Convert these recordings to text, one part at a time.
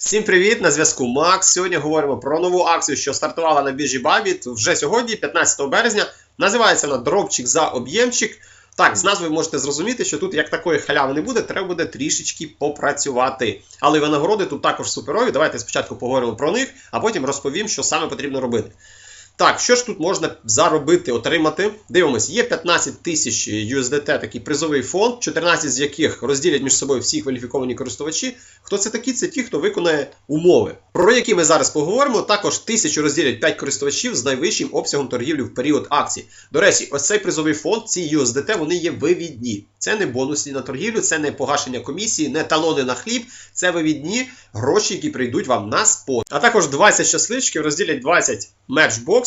Всім привіт! На зв'язку Макс. Сьогодні говоримо про нову акцію, що стартувала на біржі Бабіт вже сьогодні, 15 березня. Називається вона дропчик за об'ємчик. Так, з назви ви можете зрозуміти, що тут як такої халяви не буде, треба буде трішечки попрацювати. Але винагороди тут також суперові. Давайте спочатку поговоримо про них, а потім розповім, що саме потрібно робити. Так, що ж тут можна заробити, отримати? Дивимось, є 15 тисяч USDT, такий призовий фонд, 14 з яких розділять між собою всі кваліфіковані користувачі. Хто це такі? Це ті, хто виконає умови, про які ми зараз поговоримо. Також тисячу розділять 5 користувачів з найвищим обсягом торгівлі в період акцій. До речі, ось цей призовий фонд, ці USDT, вони є вивідні. Це не бонусні на торгівлю, це не погашення комісії, не талони на хліб, це вивідні гроші, які прийдуть вам на спот. А також 20 щасливчиків розділять 20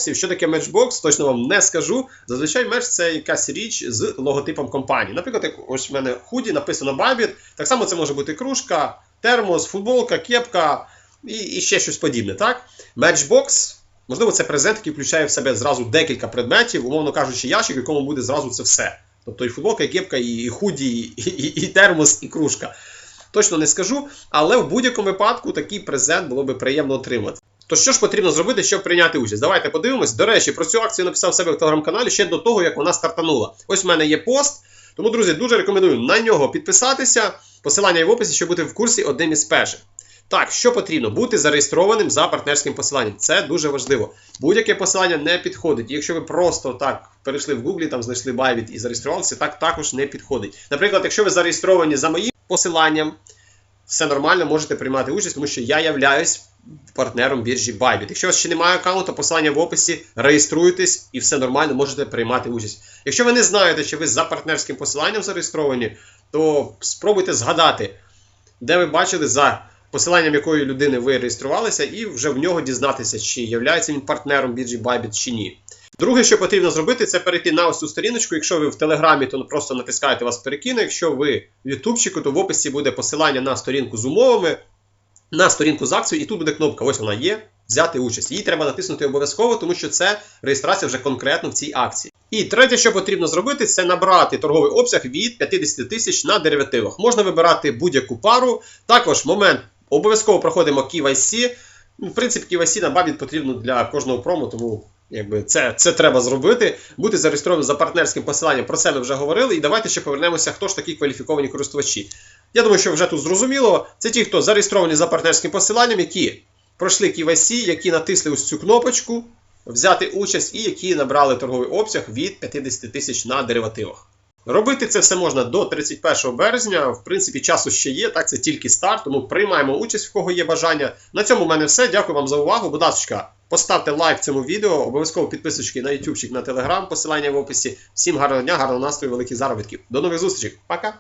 мерчбоксів. Що таке мерчбокс, точно вам не скажу. Зазвичай мерч це якась річ з логотипом компанії. Наприклад, як ось в мене худі написано Bybit. Так само це може бути кружка, термос, футболка, кепка і, і ще щось подібне. Так? Мерчбокс. Можливо, це презент, який включає в себе зразу декілька предметів, умовно кажучи, ящик, в якому буде зразу це все. Тобто і футболка, і кепка, і худі, і, і, і термос, і кружка. Точно не скажу, але в будь-якому випадку такий презент було би приємно отримати. То що ж потрібно зробити, щоб прийняти участь? Давайте подивимось. До речі, про цю акцію написав себе в телеграм-каналі ще до того, як вона стартанула. Ось в мене є пост. Тому, друзі, дуже рекомендую на нього підписатися. Посилання є в описі, щоб бути в курсі одним із перших. Так, що потрібно? Бути зареєстрованим за партнерським посиланням. Це дуже важливо. Будь-яке посилання не підходить. Якщо ви просто так перейшли в Гуглі, там знайшли Bybit і зареєструвалися, так також не підходить. Наприклад, якщо ви зареєстровані за моїм посиланням, все нормально, можете приймати участь, тому що я являюсь партнером біржі Bybit. Якщо у вас ще немає аккаунту, посилання в описі, реєструйтесь і все нормально, можете приймати участь. Якщо ви не знаєте, чи ви за партнерським посиланням зареєстровані, то спробуйте згадати, де ви бачили за посиланням якої людини ви реєструвалися, і вже в нього дізнатися, чи є він партнером біржі Bybit чи ні. Друге, що потрібно зробити, це перейти на ось цю сторіночку. Якщо ви в Телеграмі, то просто натискаєте вас перекине. Якщо ви в Ютубчику, то в описі буде посилання на сторінку з умовами, на сторінку з акцією, і тут буде кнопка, ось вона є, взяти участь. Її треба натиснути обов'язково, тому що це реєстрація вже конкретно в цій акції. І третє, що потрібно зробити, це набрати торговий обсяг від 50 тисяч на деривативах. Можна вибирати будь-яку пару. Також момент обов'язково проходимо KYC. В принципі, KYC на Bybit потрібно для кожного прому, тому якби це це треба зробити. Бути зареєстрованим за партнерським посиланням. Про це ми вже говорили. І давайте ще повернемося, хто ж такі кваліфіковані користувачі. Я думаю, що вже тут зрозуміло. Це ті, хто зареєстровані за партнерським посиланням, які пройшли KYC, які натисли ось цю кнопочку, взяти участь і які набрали торговий обсяг від 50 тисяч на деривативах. Робити це все можна до 31 березня. В принципі, часу ще є. Так, це тільки старт, тому приймаємо участь, в кого є бажання. На цьому в мене все. Дякую вам за увагу. Будь ласка, поставте лайк цьому відео, обов'язково підписочки на YouTube, на Telegram, посилання в описі. Всім гарного дня, гарного настрою, великих заробітків. До нових зустрічей. Пока!